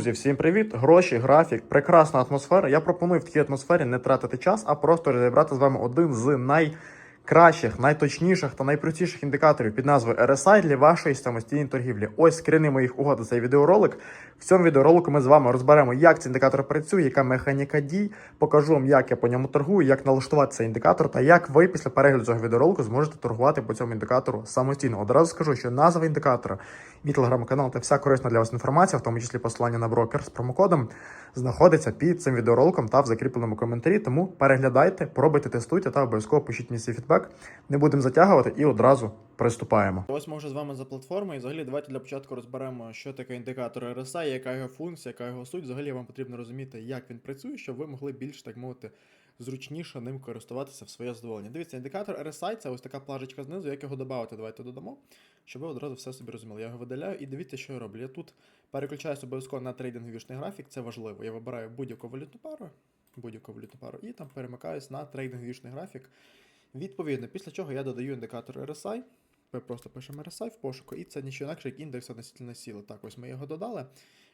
Друзі, всім привіт! Гроші, графік, прекрасна атмосфера. Я пропоную в такій атмосфері не тратити час, а просто розібрати з вами один з найкращих, найточніших та найпростіших індикаторів під назвою RSI для вашої самостійної торгівлі. Ось скрини моїх угод цей відеоролик. В цьому відеоролику ми з вами розберемо, як цей індикатор працює, яка механіка дій. Покажу вам, як я по ньому торгую, як налаштувати цей індикатор, та як ви після перегляду цього відеоролику зможете торгувати по цьому індикатору самостійно. Одразу скажу, що назва індикатора, мій телеграм-канал та вся корисна для вас інформація, в тому числі посилання на брокер з промокодом, знаходиться під цим відеороликом та в закріпленому коментарі. Тому переглядайте, пробуйте, тестуйте та обов'язково пишіть мені свій фідбек. Не будемо затягувати і одразу приступаємо. Ось ми вже з вами за платформою. І взагалі давайте для початку розберемо, що таке індикатор RSI, яка його функція, яка його суть. Взагалі вам потрібно розуміти, як він працює, щоб ви могли більш так мовити зручніше ним користуватися в своє задоволення. Дивіться, індикатор RSI це ось така плажечка знизу, як його додати, давайте додамо, щоб ви одразу все собі розуміли. Я його видаляю і дивіться, що я роблю. Я тут переключаюся обов'язково на трейдинговішний графік, це важливо. Я вибираю будь-яку валютну пару, будь-яку валютну пару, і там перемикаюсь на трейдинговішний графік. Відповідно, після чого я додаю індикатор RSI. Ми просто пишемо RSI в пошуку, і це нічого інакше, як індекс относительно сили. Так, ось ми його додали.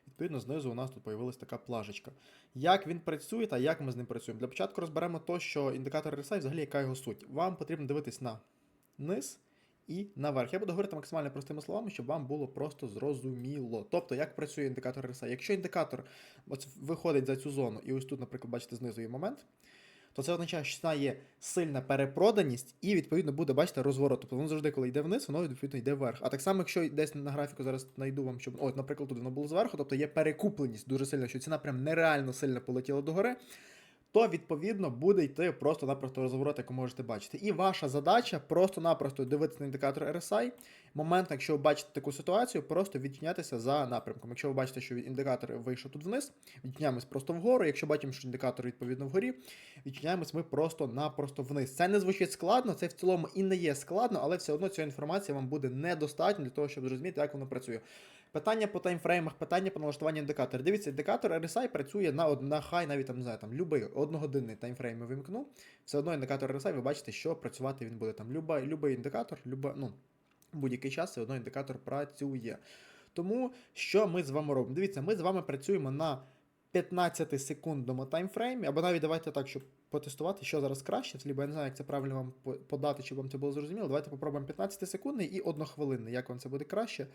Відповідно, знизу у нас тут появилась така плажечка. Як він працює та як ми з ним працюємо? Для початку розберемо то, що індикатор RSI, взагалі, яка його суть. Вам потрібно дивитись на низ і наверх. Я буду говорити максимально простими словами, щоб вам було просто зрозуміло. Тобто, як працює індикатор RSI. Якщо індикатор от виходить за цю зону, і ось тут, наприклад, бачите, знизу є момент то це означає, що ціна є сильна перепроданість, і відповідно буде, бачите, розворот. Тобто воно завжди, коли йде вниз, воно відповідно йде вверх. А так само, якщо десь на графіку зараз знайду вам, щоб. От, наприклад, тут воно було зверху, тобто є перекупленість дуже сильна, що ціна прям нереально сильно полетіла догори. То відповідно буде йти просто-напросто розворот, як ви можете бачити. І ваша задача просто-напросто дивитися на індикатор RSI. Момент, якщо ви бачите таку ситуацію, просто відчинятися за напрямком. Якщо ви бачите, що індикатор вийшов тут вниз, відчиняємось просто вгору. Якщо бачимо, що індикатор відповідно вгорі, відчиняємось ми просто-напросто вниз. Це не звучить складно, це в цілому і не є складно, але все одно ця інформація вам буде недостатньо для того, щоб зрозуміти, як воно працює. Питання по таймфреймах, питання по налаштуванню індикатора. Дивіться, індикатор RSI працює на на хай, навіть там не знаю, там любий одногодинний таймфрейм вимкну. Все одно індикатор RSI, ви бачите, що працювати він буде там. Любий, любий індикатор, люба, ну, будь-який час, все одно індикатор працює. Тому що ми з вами робимо? Дивіться, ми з вами працюємо на 15 секундному таймфреймі, або навіть давайте так, щоб потестувати, що зараз краще, бо я не знаю, як це правильно вам подати, щоб вам це було зрозуміло. Давайте попробуємо 15 секундний і однохвилинний, як вам це буде краще.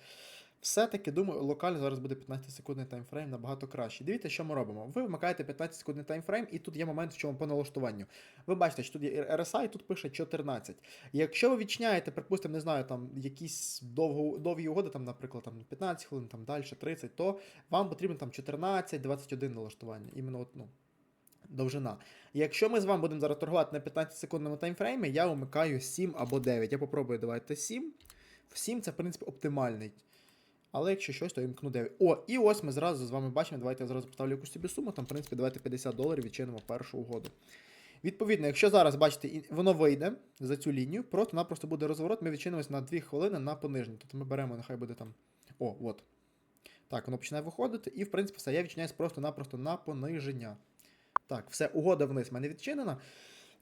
Все-таки, думаю, локально зараз буде 15-секундний таймфрейм набагато краще. Дивіться, що ми робимо. Ви вмикаєте 15-секундний таймфрейм, і тут є момент, в чому по налаштуванню. Ви бачите, що тут є RSI, тут пише 14. Якщо ви відчиняєте, припустимо, не знаю, там якісь довго, довгі угоди, там, наприклад, там 15 хвилин, там далі 30, то вам потрібно там 14-21 налаштування. Іменно от, ну, довжина. Якщо ми з вами будемо зараз торгувати на 15-секундному таймфреймі, я вмикаю 7 або 9. Я попробую давайте 7. В 7 це, в принципі, оптимальний. Але якщо щось, то вімкну 9. О, і ось ми зразу з вами бачимо. Давайте я зразу поставлю якусь собі суму. Там, в принципі, давайте 50 доларів відчинимо першу угоду. Відповідно, якщо зараз, бачите, воно вийде за цю лінію, просто-напросто буде розворот, ми відчинимось на 2 хвилини на пониження. Тобто ми беремо, нехай буде там. О, от. Так, воно починає виходити, і, в принципі, все, я відчиняюсь просто-напросто на пониження. Так, все, угода вниз в мене відчинена.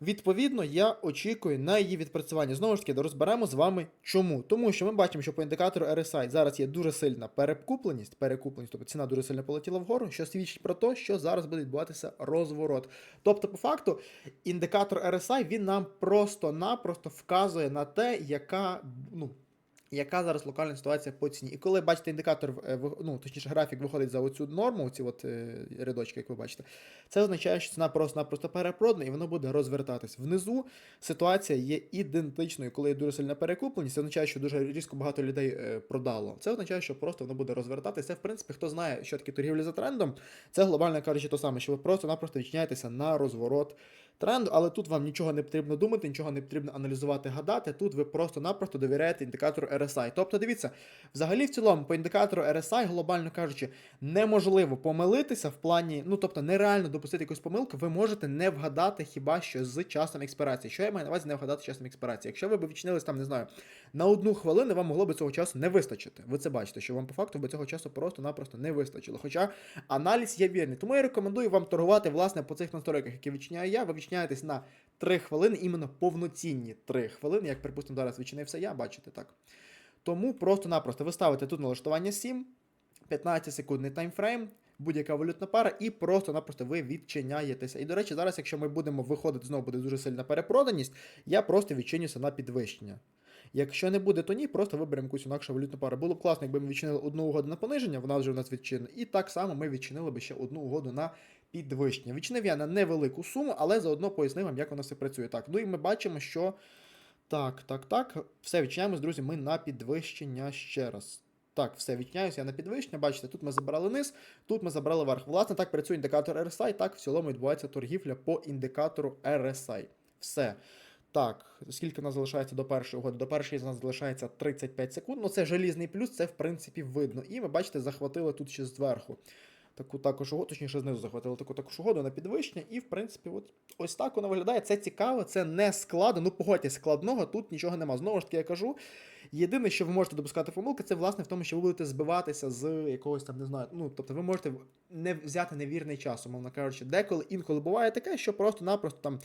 Відповідно, я очікую на її відпрацювання. Знову ж таки, розберемо з вами чому. Тому що ми бачимо, що по індикатору RSI зараз є дуже сильна перекупленість, перекупленість, тобто ціна дуже сильно полетіла вгору, що свідчить про те, що зараз буде відбуватися розворот. Тобто, по факту, індикатор RSI він нам просто-напросто вказує на те, яка. ну, яка зараз локальна ситуація по ціні. І коли бачите індикатор, е, ну, точніше, графік виходить за оцю норму, ці от е, рядочки, як ви бачите, це означає, що ціна просто-напросто перепродана і воно буде розвертатись. Внизу ситуація є ідентичною, коли є дуже сильна перекупленість, це означає, що дуже різко багато людей е, продало. Це означає, що просто воно буде розвертатися. В принципі, хто знає, що таке торгівля за трендом, це глобально кажучи, то саме, що ви просто-напросто відчиняєтеся на розворот тренду, але тут вам нічого не потрібно думати, нічого не потрібно аналізувати, гадати. Тут ви просто-напросто довіряєте індикатору RSI. Тобто, дивіться, взагалі в цілому по індикатору RSI, глобально кажучи, неможливо помилитися в плані, ну тобто нереально допустити якусь помилку, ви можете не вгадати хіба що з часом експірації. Що я маю на увазі не вгадати з часом експірації? Якщо ви б відчинились там, не знаю, на одну хвилину, вам могло би цього часу не вистачити. Ви це бачите, що вам по факту би цього часу просто-напросто не вистачило. Хоча аналіз є вірний. Тому я рекомендую вам торгувати власне по цих настройках, які відчиняю я. Ви відчиняєтесь на 3 хвилини, іменно повноцінні 3 хвилини, як, припустимо, зараз відчинився я, бачите так. Тому просто-напросто ви ставите тут налаштування 7, 15 секундний таймфрейм. будь-яка валютна пара, і просто-напросто ви відчиняєтеся. І, до речі, зараз, якщо ми будемо виходити, знову буде дуже сильна перепроданість, я просто відчинюся на підвищення. Якщо не буде, то ні, просто виберемо якусь інакшу валютну пару. Було б класно, якби ми відчинили одну угоду на пониження, вона вже в нас відчинена. І так само ми відчинили би ще одну угоду на підвищення. Відчинив я на невелику суму, але заодно пояснив вам, як воно все працює. Так, ну і ми бачимо, що так, так, так. Все, відчиняємось, друзі, ми на підвищення ще раз. Так, все, відчиняюся я на підвищення. Бачите, тут ми забрали низ, тут ми забрали верх. Власне, так працює індикатор RSI, так в цілому відбувається торгівля по індикатору RSI. Все. Так, скільки у нас залишається до першої угоди? До першої з нас залишається 35 секунд. Ну, це желізний плюс, це в принципі видно. І ми бачите, захватили тут ще зверху. Таку також угоду, точніше знизу захватили таку також угоду на підвищення. І, в принципі, от ось так воно виглядає. Це цікаво, це не складно. Ну, погодьте, складного тут нічого нема. Знову ж таки, я кажу. Єдине, що ви можете допускати помилки, це власне в тому, що ви будете збиватися з якогось там, не знаю. Ну, тобто ви можете не взяти невірний час, умовно кажучи, деколи інколи буває таке, що просто-напросто там.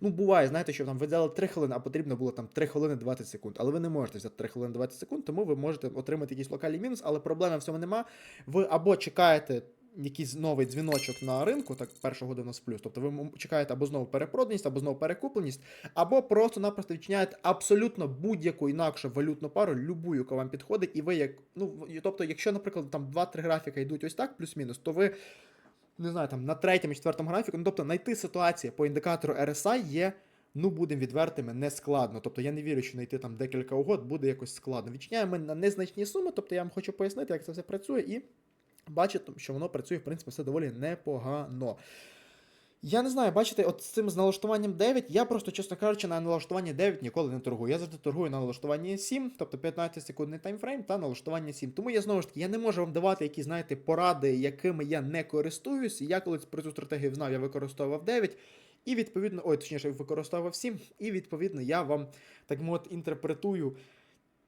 Ну, буває, знаєте, що там ви взяли 3 хвилини, а потрібно було там 3 хвилини 20 секунд. Але ви не можете взяти 3 хвилини 20 секунд, тому ви можете отримати якийсь локальний мінус, але проблеми в цьому нема. Ви або чекаєте якийсь новий дзвіночок на ринку, так перша година з плюс. Тобто ви чекаєте або знову перепроданість, або знову перекупленість, або просто-напросто відчиняєте абсолютно будь-яку інакшу валютну пару, любу, яка вам підходить, і ви як. Ну, тобто, якщо, наприклад, там 2-3 графіка йдуть ось так, плюс-мінус, то ви. Не знаю, там на третьому, четвертому графіку, ну тобто знайти ситуацію по індикатору RSI є, ну будемо відвертими, не складно. Тобто я не вірю, що знайти там декілька угод буде якось складно. Відчиняємо ми на незначні суми, тобто я вам хочу пояснити, як це все працює, і бачите, що воно працює, в принципі, все доволі непогано. Я не знаю, бачите, от з цим з налаштуванням 9, я просто, чесно кажучи, на налаштуванні 9 ніколи не торгую. Я завжди торгую на налаштуванні 7, тобто 15 секундний таймфрейм та налаштування 7. Тому я знову ж таки я не можу вам давати якісь, знаєте, поради, якими я не користуюсь. Я колись про цю стратегію знав, я використовував 9. І відповідно, ой, точніше, використовував 7, і відповідно я вам так мовити інтерпретую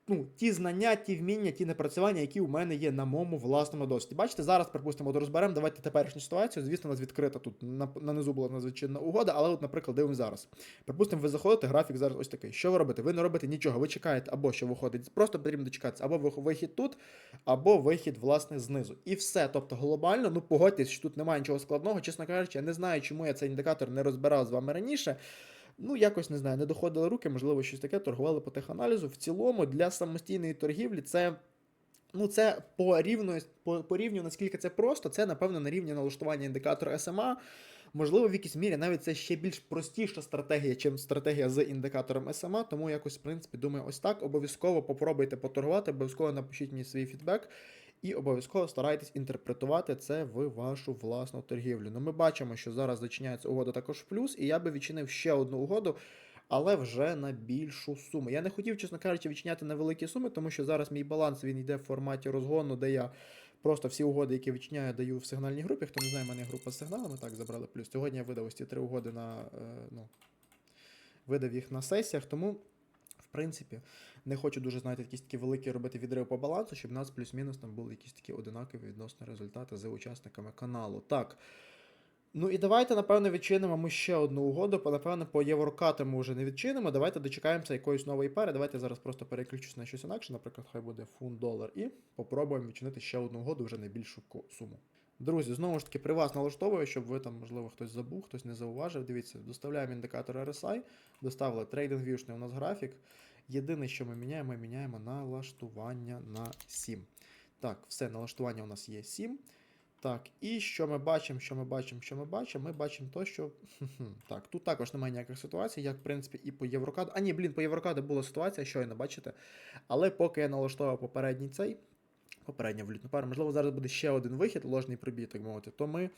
ну, ті знання, ті вміння, ті напрацювання, які у мене є на моєму власному досвіді. Бачите, зараз, припустимо, от розберемо, давайте теперішню ситуацію. Звісно, у нас відкрита тут на, на низу була надзвичайна угода, але, от, наприклад, дивимося зараз. Припустимо, ви заходите, графік зараз ось такий. Що ви робите? Ви не робите нічого, ви чекаєте, або що виходить, просто потрібно дочекатися, або вих- вихід тут, або вихід, власне, знизу. І все. Тобто, глобально, ну погодьтесь, що тут немає нічого складного. Чесно кажучи, я не знаю, чому я цей індикатор не розбирав з вами раніше. Ну, якось не знаю, не доходили руки, можливо, щось таке, торгували по теханалізу. В цілому для самостійної торгівлі це. Ну, це по рівну, по, по рівню, наскільки це просто, це, напевно, на рівні налаштування індикатора SMA. Можливо, в якійсь мірі навіть це ще більш простіша стратегія, чим стратегія з індикатором SMA. Тому якось, в принципі, думаю, ось так. Обов'язково попробуйте поторгувати, обов'язково напишіть мені свій фідбек. І обов'язково старайтесь інтерпретувати це в вашу власну торгівлю. Ну, ми бачимо, що зараз зачиняється угода також в плюс, і я би відчинив ще одну угоду, але вже на більшу суму. Я не хотів, чесно кажучи, відчиняти на великі суми, тому що зараз мій баланс він йде в форматі розгону, де я просто всі угоди, які відчиняю, даю в сигнальній групі. Хто не знає, в мене група з сигналами, так, забрали плюс. Сьогодні я видав ось ці три угоди на. е, ну, видав їх на сесіях, тому. Принципі, не хочу дуже, знаєте, якісь такі великі робити відриви по балансу, щоб в нас плюс-мінус там були якісь такі одинакові відносно результати з учасниками каналу. Так. Ну і давайте, напевно, відчинимо ми ще одну угоду, бо, напевно, по єврокату ми вже не відчинимо. Давайте дочекаємося якоїсь нової пари. Давайте зараз просто переключусь на щось інакше, наприклад, хай буде фунт долар, і попробуємо відчинити ще одну угоду вже на більшу суму. Друзі, знову ж таки, при вас налаштовую, щоб ви там, можливо, хтось забув, хтось не зауважив. Дивіться, доставляємо індикатор RSI, доставили TradingView у нас графік. Єдине, що ми міняємо, ми міняємо налаштування на 7. Так, все, налаштування у нас є 7. Так, і що ми бачимо, що ми бачимо, що ми бачимо? Ми бачимо то, що. Так, тут також немає ніяких ситуацій, як, в принципі, і по Єврокаду. А ні, блін, по Єврокаду була ситуація, щойно, бачите. Але поки я налаштував попередній цей, попередня валютна пара, можливо, зараз буде ще один вихід, ложний пробій, так мовити, то ми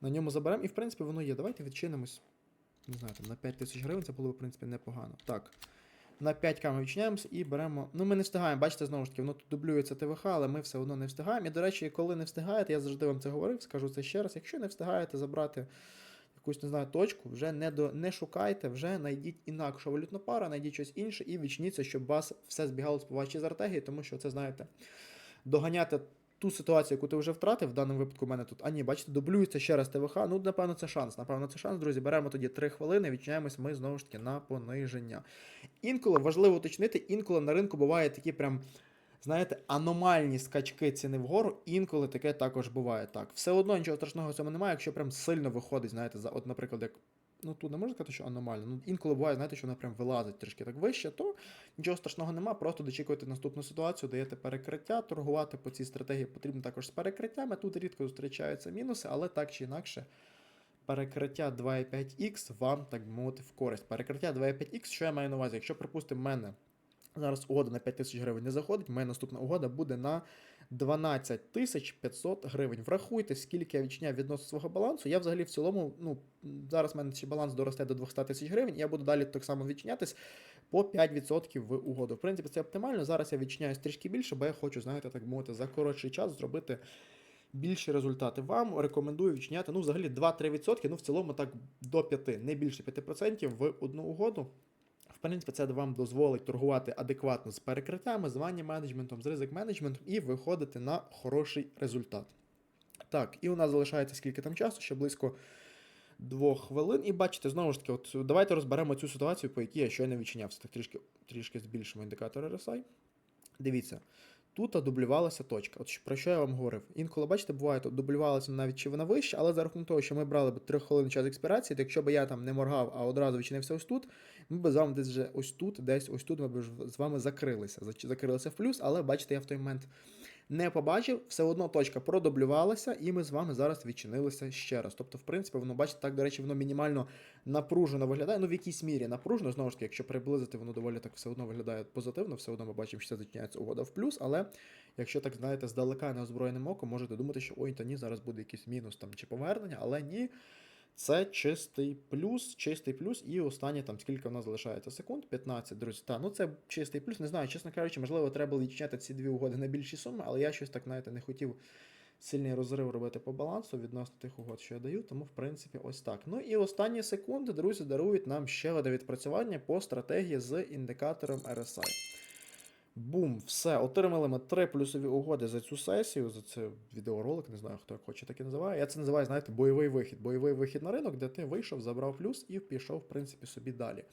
на ньому заберемо. І, в принципі, воно є. Давайте відчинимось. Не знаю, там на 5 тисяч гривень це було б, в принципі, непогано. Так. На 5к ми відчиняємося і беремо. Ну, ми не встигаємо, бачите, знову ж таки, воно тут дублюється ТВХ, але ми все одно не встигаємо. І, до речі, коли не встигаєте, я завжди вам це говорив, скажу це ще раз. Якщо не встигаєте забрати якусь, не знаю, точку, вже не до не шукайте, вже знайдіть інакшу валютну пару, знайдіть щось інше і відчиніться, щоб вас все збігалось по вашій стратегії, тому що це, знаєте, доганяти ту ситуацію, яку ти вже втратив, в даному випадку в мене тут. А ні, бачите, дублюється ще раз ТВХ. Ну, напевно, це шанс. Напевно, це шанс, друзі. Беремо тоді 3 хвилини, відчиняємось ми знову ж таки на пониження. Інколи важливо уточнити, інколи на ринку бувають такі прям. знаєте, аномальні скачки ціни вгору, інколи таке також буває. Так, все одно нічого страшного в цьому немає, якщо прям сильно виходить, знаєте, за, от, наприклад, як. Ну, тут не можна сказати, що аномально. Ну, інколи буває, знаєте, що вона прям вилазить трішки так вище, то нічого страшного нема, просто дочікуєте наступну ситуацію, даєте перекриття, торгувати по цій стратегії потрібно також з перекриттями. Тут рідко зустрічаються мінуси, але так чи інакше, перекриття 2,5х вам, так мовити, в користь. Перекриття 2,5х, що я маю на увазі? Якщо, припустимо, в мене зараз угода на 5 тисяч гривень не заходить, моя наступна угода буде на 12 тисяч 500 гривень. Врахуйте, скільки я відчиняв відносно свого балансу. Я взагалі в цілому, ну, зараз в мене ще баланс доросте до 200 тисяч гривень, я буду далі так само відчинятись по 5% в угоду. В принципі, це оптимально. Зараз я відчиняюсь трішки більше, бо я хочу, знаєте, так мовити, за коротший час зробити більші результати. Вам рекомендую відчиняти ну, взагалі 2-3%, ну в цілому так до 5, не більше 5% в одну угоду. Принципі, це вам дозволить торгувати адекватно з перекриттями, з ванні менеджментом, з ризик менеджментом і виходити на хороший результат. Так, і у нас залишається скільки там часу, ще близько двох хвилин. І бачите, знову ж таки, от давайте розберемо цю ситуацію, по якій я щойно відчинявся. Так трішки, трішки збільшимо індикатор RSI. Дивіться, тут дублювалася точка. От про що я вам говорив? Інколи, бачите, буває, тут дублювалася навіть чи вона вища, але за рахунок того, що ми брали б 3 хвилини час експірації, то якщо б я там не моргав, а одразу відчинився ось тут, ми б з вами десь вже ось тут, десь ось тут ми б з вами закрилися. Закрилися в плюс, але бачите, я в той момент не побачив, все одно точка продублювалася, і ми з вами зараз відчинилися ще раз. Тобто, в принципі, воно, бачите, так, до речі, воно мінімально напружено виглядає. Ну, в якійсь мірі напружено. Знову ж таки, якщо приблизити, воно доволі так все одно виглядає позитивно, все одно ми бачимо, що це зачиняється угода в плюс, але якщо так знаєте, здалека неозброєним оком, можете думати, що ой, та ні, зараз буде якийсь мінус там чи повернення, але ні. Це чистий плюс, чистий плюс, і останнє там скільки в нас залишається секунд? 15, друзі. Та, ну це чистий плюс. Не знаю, чесно кажучи, можливо, треба було відчиняти ці дві угоди на більші суми, але я щось так, знаєте, не хотів сильний розрив робити по балансу відносно тих угод, що я даю. Тому, в принципі, ось так. Ну і останні секунди, друзі, дарують нам ще одне відпрацювання по стратегії з індикатором RSI. Бум, все, отримали ми три плюсові угоди за цю сесію, за цей відеоролик, не знаю, хто як хоче, так і називає. Я це називаю, знаєте, бойовий вихід. Бойовий вихід на ринок, де ти вийшов, забрав плюс і пішов, в принципі, собі далі.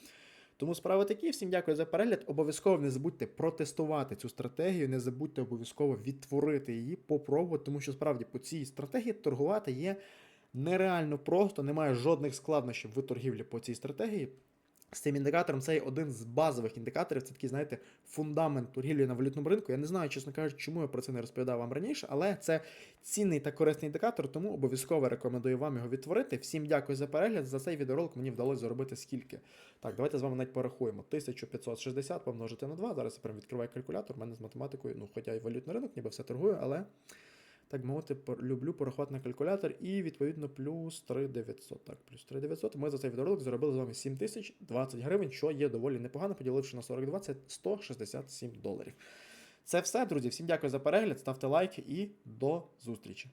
Тому справи такі. Всім дякую за перегляд. Обов'язково не забудьте протестувати цю стратегію, не забудьте обов'язково відтворити її, попробувати, тому що справді по цій стратегії торгувати є нереально просто, немає жодних складнощів в торгівлі по цій стратегії. З цим індикатором це один з базових індикаторів. Це такий, знаєте, фундамент торгівлі на валютному ринку. Я не знаю, чесно кажучи, чому я про це не розповідав вам раніше, але це цінний та корисний індикатор, тому обов'язково рекомендую вам його відтворити. Всім дякую за перегляд. За цей відеоролик мені вдалося заробити скільки. Так, давайте з вами навіть порахуємо. 1560 помножити на 2. Зараз я прям відкриваю калькулятор. У мене з математикою, ну, хоча й валютний ринок, ніби все торгую, але. Так мовити, люблю порахувати на калькулятор і відповідно плюс 3900. Так, плюс 3900. Ми за цей відеоролик заробили з вами 7020 гривень, що є доволі непогано, поділивши на 42, це 167 доларів. Це все, друзі. Всім дякую за перегляд, ставте лайки і до зустрічі.